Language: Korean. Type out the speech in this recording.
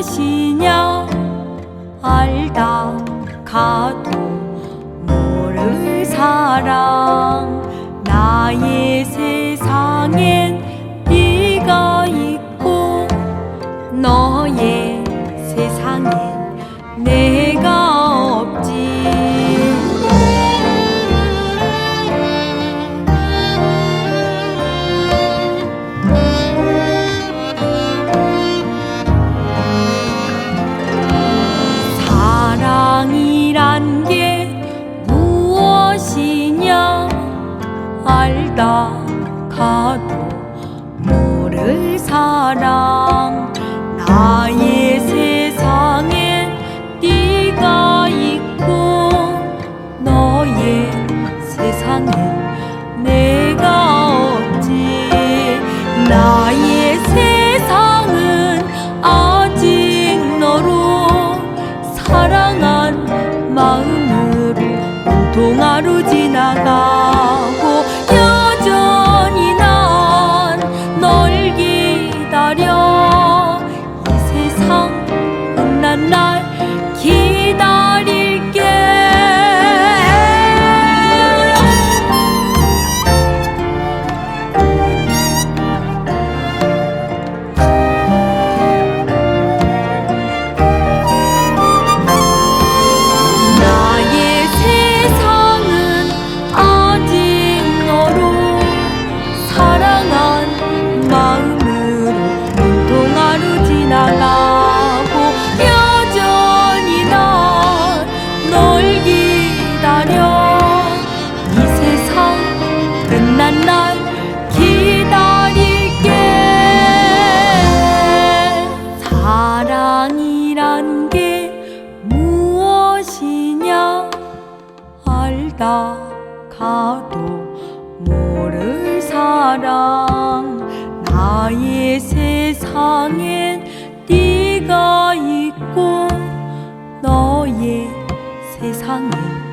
것이냐? 알다 가도 모를 사람. 알다 가도 모를 사랑 나의 세상엔 네가 있고 너의 세상엔 내가 없지. 나의 세상은 아직 너로 사랑한 마음으로 온통 하루 지나가 알다 가도 모를 사랑. 나의 세상엔 네가 있고 너의 세상엔 내